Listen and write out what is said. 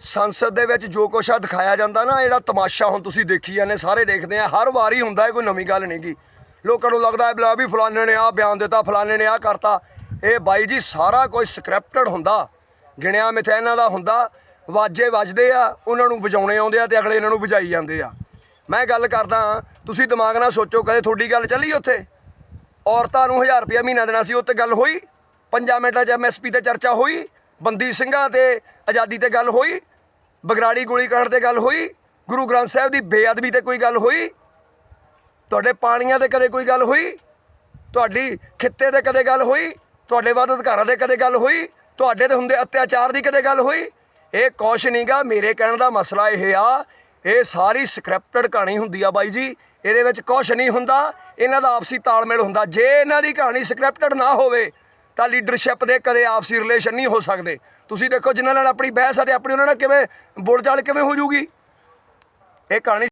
ਸੰਸਦ ਦੇ ਵਿੱਚ ਜੋ ਕੁਛ ਆ ਦਿਖਾਇਆ ਜਾਂਦਾ ਨਾ ਜਿਹੜਾ ਤਮਾਸ਼ਾ ਹੁਣ ਤੁਸੀਂ ਦੇਖੀ ਜਾਂਦੇ, ਸਾਰੇ ਦੇਖਦੇ ਆ, ਹਰ ਵਾਰੀ ਹੁੰਦਾ ਹੈ ਕੋਈ ਨਵੀਂ ਗੱਲ ਨਹੀਂਗੀ ਲੋਕਾਂ ਨੂੰ ਲੱਗਦਾ ਹੈ ਬਲਾ ਵੀ ਫਲਾਣੇ ਨੇ ਆ ਬਿਆਨ ਦਿੱਤਾ, ਫਲਾਣੇ ਨੇ ਆ ਕਰਤਾ। ਇਹ ਬਾਈ ਜੀ ਸਾਰਾ ਕੁਝ ਸਕ੍ਰਿਪਟਡ ਹੁੰਦਾ, ਗਿਣਿਆ ਮਿਥਿਆ ਇਹਨਾਂ ਦਾ ਹੁੰਦਾ, ਵਾਜੇ ਵੱਜਦੇ ਆ, ਉਹਨਾਂ ਨੂੰ ਵਜਾਉਣੇ ਆਉਂਦੇ ਆ ਤੇ ਅਗਲੇ ਇਹਨਾਂ ਨੂੰ ਵਜਾਈ ਜਾਂਦੇ ਆ। ਮੈਂ ਗੱਲ ਕਰਦਾ ਤੁਸੀਂ ਦਿਮਾਗ ਨਾਲ ਸੋਚੋ, ਕਦੇ ਤੁਹਾਡੀ ਗੱਲ ਚੱਲੀ ਉੱਥੇ? ਔਰਤਾਂ ਨੂੰ 1000 ਰੁਪਇਆ ਮਹੀਨਾ ਦੇਣਾ ਸੀ ਉਹ ਤੇ ਗੱਲ ਹੋਈ? ਪੰਜਾਂ ਮਿੰਟਾਂ 'ਚ ਐਮਐਸਪੀ ਤੇ ਚਰਚਾ ਹੋਈ? ਬੰਦੀ ਸਿੰਘਾਂ ਤੇ ਆਜ਼ਾਦੀ ਤੇ ਗੱਲ ਹੋਈ, ਬਗਰਾੜੀ ਗੋਲੀ ਤੇ ਗੱਲ ਹੋਈ, ਗੁਰੂ ਗ੍ਰੰਥ ਸਾਹਿਬ ਦੀ ਬੇਅਦਬੀ ਤੇ ਕੋਈ ਗੱਲ ਹੋਈ, ਤੁਹਾਡੇ ਪਾਣੀਆਂ ਤੇ ਕਦੇ ਕੋਈ ਗੱਲ ਹੋਈ, ਤੁਹਾਡੀ ਖਿੱਤੇ ਤੇ ਕਦੇ ਗੱਲ ਹੋਈ, ਤੁਹਾਡੇ ਵੱਧ ਅਧਿਕਾਰਾਂ ਤੇ ਕਦੇ ਗੱਲ ਹੋਈ, ਤੁਹਾਡੇ ਤੇ ਹੁੰਦੇ ਅਤਿਆਚਾਰ ਦੀ ਕਦੇ ਗੱਲ ਹੋਈ? ਇਹ ਕੁਛ ਨਹੀਂਗਾ ਮੇਰੇ ਕਹਿਣ ਦਾ ਮਸਲਾ ਇਹ ਆ, ਇਹ ਸਾਰੀ ਸਕ੍ਰਿਪਟਡ ਕਹਾਣੀ ਹੁੰਦੀ ਆ ਬਾਈ ਜੀ, ਇਹਦੇ ਵਿੱਚ ਕੁਛ ਨਹੀਂ ਹੁੰਦਾ, ਇਹਨਾਂ ਦਾ ਆਪਸੀ ਤਾਲਮੇਲ ਹੁੰਦਾ, ਜੇ ਇਹਨਾਂ ਦੀ ਕਹਾਣੀ ਸਕ੍ਰਿਪਟਡ ਨਾ ਹੋਵੇ ਤਾਂ ਲੀਡਰਸ਼ਿਪ ਦੇ ਕਦੇ ਆਪਸੀ ਰਿਲੇਸ਼ਨ ਨਹੀਂ ਹੋ ਸਕਦੇ। ਤੁਸੀਂ ਦੇਖੋ ਜਿਨ੍ਹਾਂ ਨਾਲ ਆਪਣੀ ਬਹਿਸ ਆ ਤੇ ਆਪਣੀ ਉਹਨਾਂ ਨਾਲ ਕਿਵੇਂ ਬੋਲਚਾਲ ਕਿਵੇਂ ਹੋ ਜੂਗੀ? ਇਹ ਕਹਾਣੀ